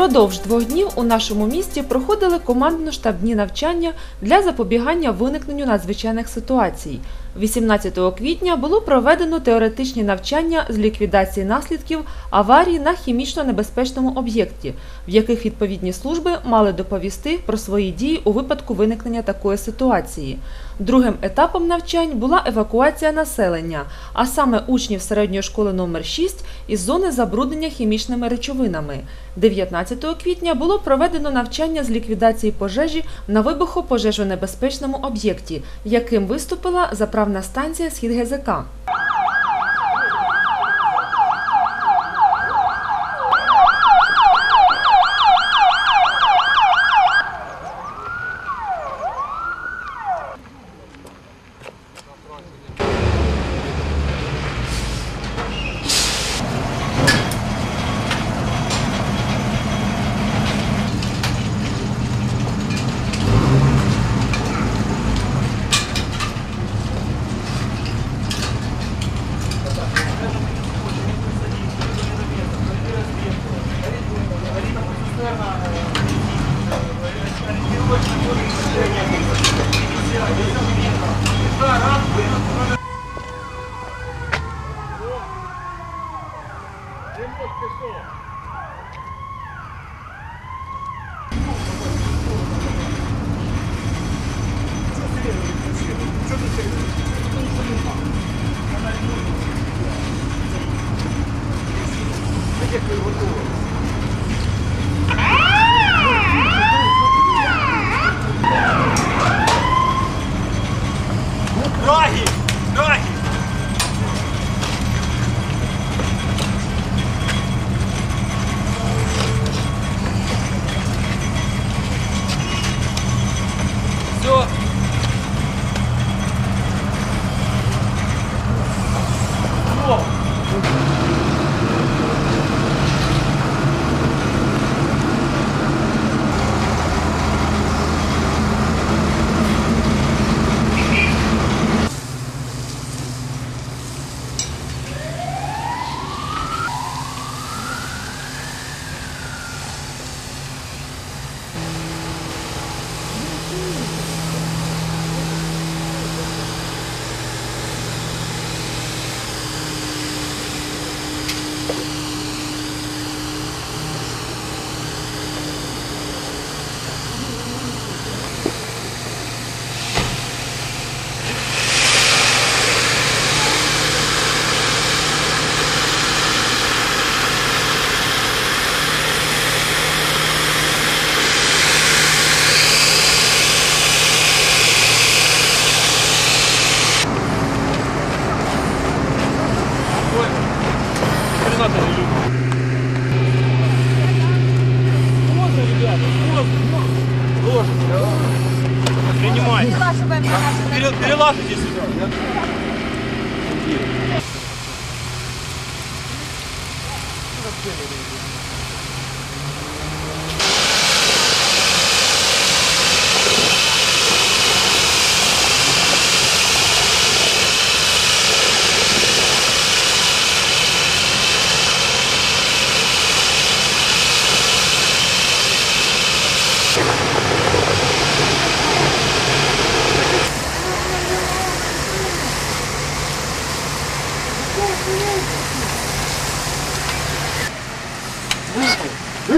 Впродовж двох днів у нашому місті проходили командно-штабні навчання для запобігання виникненню надзвичайних ситуацій. 18 квітня було проведено теоретичні навчання з ліквідації наслідків аварії на хімічно небезпечному об'єкті, в яких відповідні служби мали доповісти про свої дії у випадку виникнення такої ситуації. Другим етапом навчань була евакуація населення, а саме учнів середньої школи номер 6 із зони забруднення хімічними речовинами. 19 квітня було проведено навчання з ліквідації пожежі на вибухопожежонебезпечному об'єкті, яким виступила заправна станція Схід ГЗК.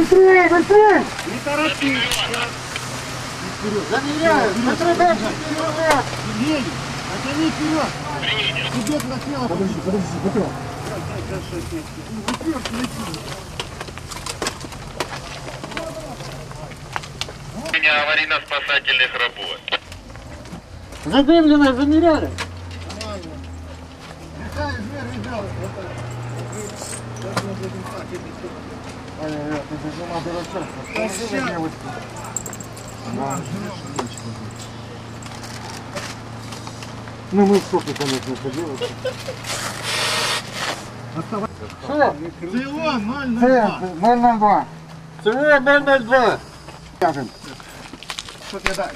Быстрее, быстрее! Не торопись! Замеряю! Быстрее дальше! Вперед! Вперед! Отойди вперед! Идет на тело! Подожди, подожди, бутылка! Бутылка летит! Меня аварийно-спасательных работ. Задымлено, замеряли? Нормально. Летаешь вверх и далее. Вот так. Сейчас мы будем так и это Ну, мы в шоке, конечно, это делаем. Что? Всего 0,02. 0,02. Всего 0,02. Скажем. Что-то дай.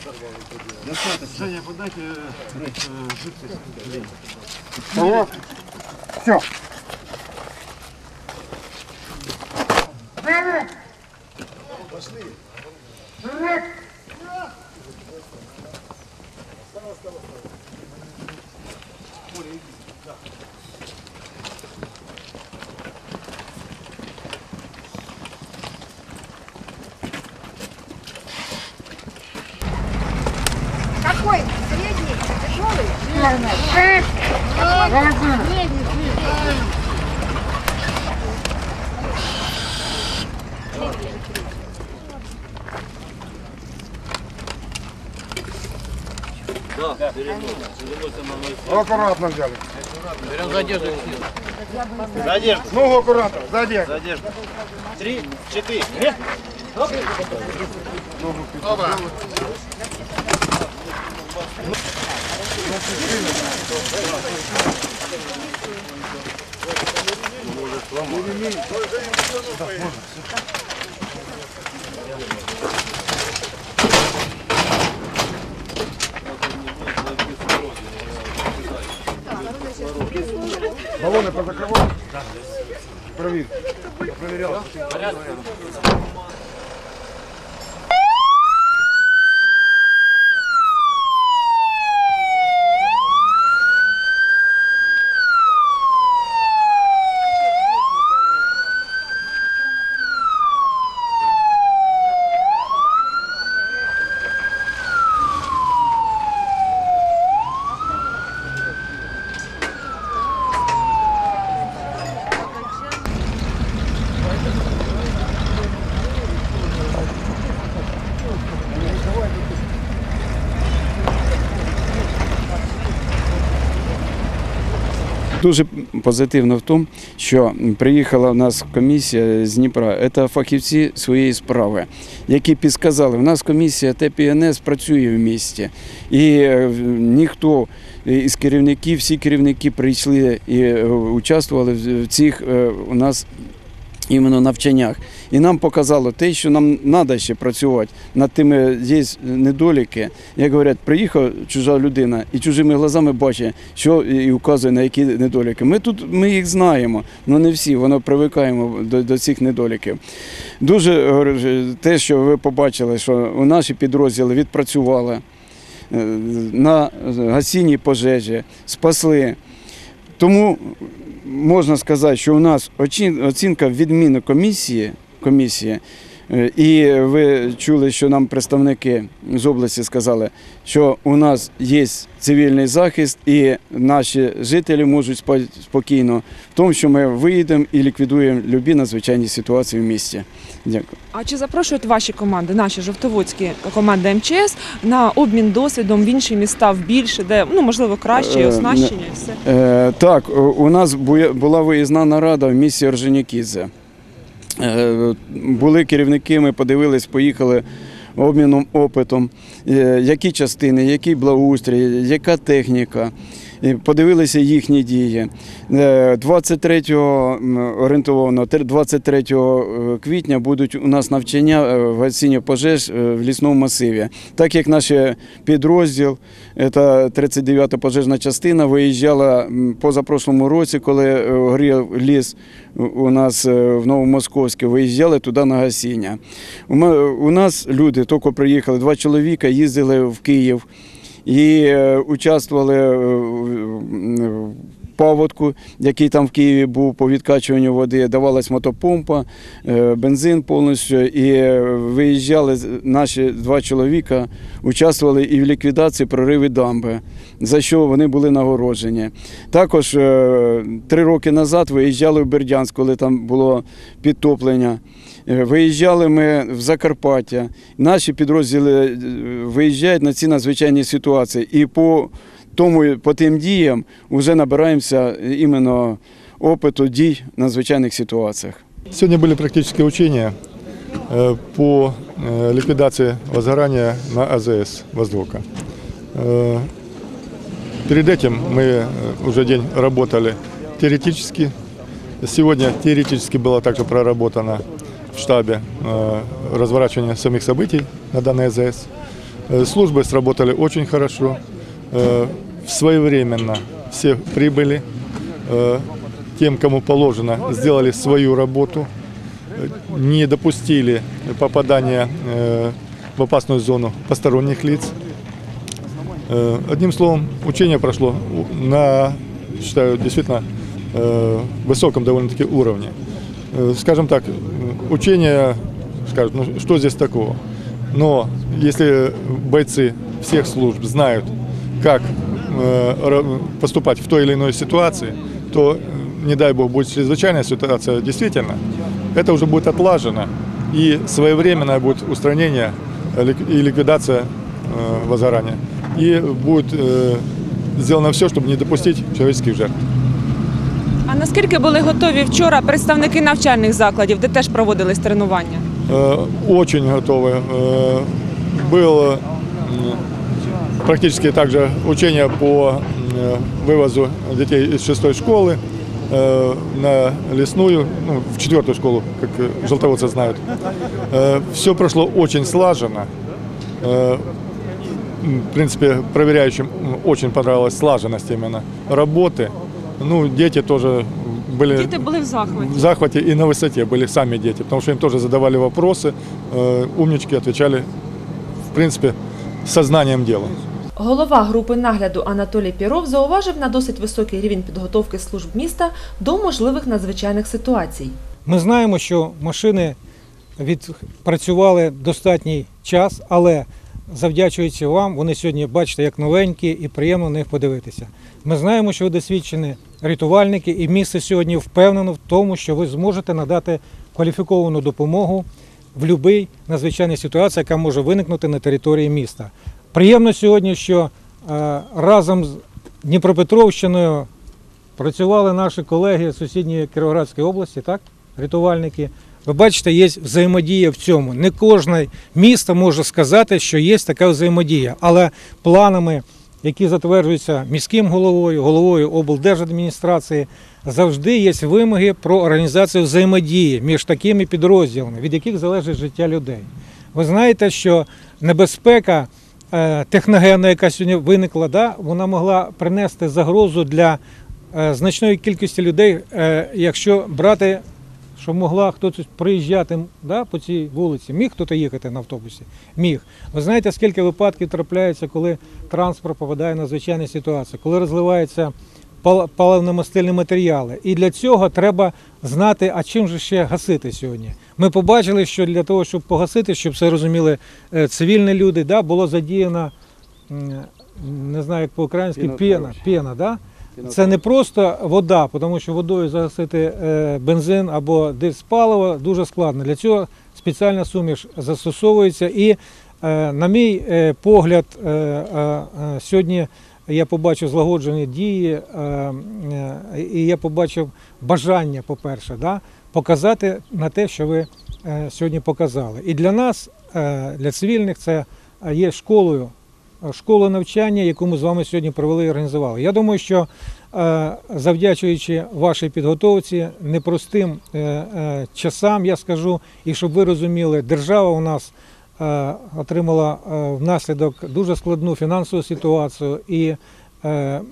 Достаточно. Женя, подайте жидкость. Все. Да, перевод. Аккуратно взяли. Берем задержку. Задержку. Ну, аккуратно, задержку. Задержку. Три, четыре. Ногу Оба. Баллоны позакрывал? Проверь. Проверял. Позитивно в тому, що приїхала в нас комісія з Дніпра. Це фахівці своєї справи, які підсказали, у нас комісія ТПНС працює в місті. І е, ніхто із керівників, всі керівники прийшли і е, участвували в в цих е, у нас іменно навчаннях. І нам показало те, що нам треба ще працювати над тими є недоліки. Як говорять, приїхала чужа людина і чужими глазами бачить, що і вказує на які недоліки. Ми тут ми їх знаємо, але не всі, воно привикаємо до, до цих недоліків. Дуже те, що ви побачили, що у наші підрозділи відпрацювали е, на гасінні пожежі, спасли. Тому можна сказати, що у нас оцінка відміни комісії, комісії. Е, І ви чули, що нам представники з області сказали, що у нас є цивільний захист, і наші жителі можуть спа- спокійно в тому, що ми виїдемо і ліквідуємо любі надзвичайні ситуації в місті. Дякую. А чи запрошують ваші команди, наші жовтоводські команди МЧС на обмін досвідом в інші міста в більше, де ну можливо краще і Е, оснащення і все? Е, так, у- нас була виїзна нарада в місті Орджонікідзе. Е, були керівники, ми подивились, поїхали обміном опитом, е, які частини, який благоустрій, яка техніка. Подивилися їхні дії. Е, 23 м, орієнтовано 23 квітня будуть у нас навчання е, в гасінні пожеж е, в лісному масиві. Так як наш підрозділ, це 39-та пожежна частина, виїжджала позапрошлому році, коли е, горів ліс у- нас в Новомосковську, виїжджали туди на гасіння. У нас люди тільки приїхали, два чоловіка їздили в Київ і е, участвували е, в- паводку, який там в Києві був по відкачуванню води, давалась мотопомпа, е, бензин повністю. І виїжджали наші два чоловіка, участвували і в ліквідації прориви дамби, за що вони були нагороджені. Також три роки назад виїжджали в Бердянськ, коли там було підтоплення. Е, Виїжджали ми в Закарпаття. Наші підрозділи е, виїжджають на ці надзвичайні ситуації. І по тому, по тим діям вже набираємося іменно опиту дій в надзвичайних ситуаціях. Сегодня были практические учения э, по э, ликвидации возгорания на АЗС «Воздока». Э, Перед этим мы э, уже день работали теоретически. Сегодня теоретически было также проработано в штабе э, разворачивание самих событий на данной АЗС. Э, Службы сработали очень хорошо, э, своевременно все прибыли, тем, кому положено, сделали свою работу, не допустили попадания в опасную зону посторонних лиц. Одним словом, учение прошло на, считаю, действительно высоком довольно-таки уровне. Скажем так, учение, скажут, ну что здесь такого? Но если бойцы всех служб знают, как э, поступать в той или иной ситуации, то, не дай бог, будет чрезвычайная ситуация, действительно, это уже будет отлажено, и своевременное будет устранение э, и ликвидация э, возгорания. И будет э, сделано все, чтобы не допустить человеческих жертв. А наскільки були готові вчора представники навчальних закладів, де теж проводились тренування? Э, Очень готовы. Э, Было м, практически также учение по м, вывозу детей из шестой школы э, на лесную, ну, в четвертую школу, как э, желтоводцы знают. Все прошло очень слаженно. Э, м, В принципе, проверяющим м, очень понравилась слаженность именно работы. Ну, дети тоже были Діти були в захваті. в захвате и на высоте были сами дети, потому что им тоже задавали вопросы, э, умнички отвечали, в принципе, сознанием дела. Голова групи нагляду Анатолій Піров зауважив на досить високий рівень підготовки служб міста до можливих надзвичайних ситуацій. Ми знаємо, що машини відпрацювали достатній час, але завдячуючи вам, вони сьогодні бачите як новенькі і приємно на них подивитися. Ми знаємо, що ви досвідчені рятувальники, і місце сьогодні впевнено в тому, що ви зможете надати кваліфіковану допомогу в будь-якій надзвичайній ситуації, яка може виникнути на території міста. Приємно сьогодні, що е, разом з Дніпропетровщиною працювали наші колеги з сусідньої Кіровоградської області, так? Рятувальники. Ви бачите, є взаємодія в цьому. Не кожне місто може сказати, що є така взаємодія, але планами, які затверджуються міським головою, головою облдержадміністрації, завжди є вимоги про організацію взаємодії між такими підрозділами, від яких залежить життя людей. Ви знаєте, що небезпека е, техногенна, яка сьогодні виникла, да, вона могла принести загрозу для е, значної кількості людей, е, якщо брати, що могла хтось приїжджати да, по цій вулиці, міг хтось їхати на автобусі? Міг. Ви знаєте, скільки випадків трапляється, коли транспорт попадає на звичайні ситуації, коли розливаються паливно-мастильні матеріали. І для цього треба знати, а чим же ще гасити сьогодні. Ми побачили, що для того, щоб погасити, щоб все розуміли е, цивільні люди, да, було задіяно, не знаю, як по-українськи, пена. пена да? Це не просто вода, тому що водою загасити е, бензин або диспаливо дуже складно. Для цього спеціальна суміш застосовується. І, е, на мій е, погляд, сьогодні я побачив злагоджені дії, і я побачив бажання, по-перше, да, показати на те, що ви сьогодні показали. І для нас, для цивільних, це є школою школу навчання, яку ми з вами сьогодні провели і організували. Я думаю, що е, завдячуючи вашій підготовці, непростим е, е, часам, я скажу, і щоб ви розуміли, держава у нас е, отримала е, внаслідок дуже складну фінансову ситуацію і е, е,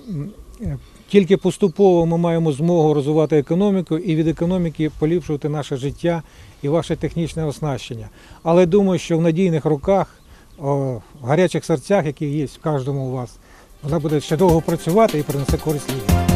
тільки поступово ми маємо змогу розвивати економіку і від економіки поліпшувати наше життя і ваше технічне оснащення. Але думаю, що в надійних руках в гарячих серцях, які є в кожному у вас, вона буде ще довго працювати і принесе користь людям.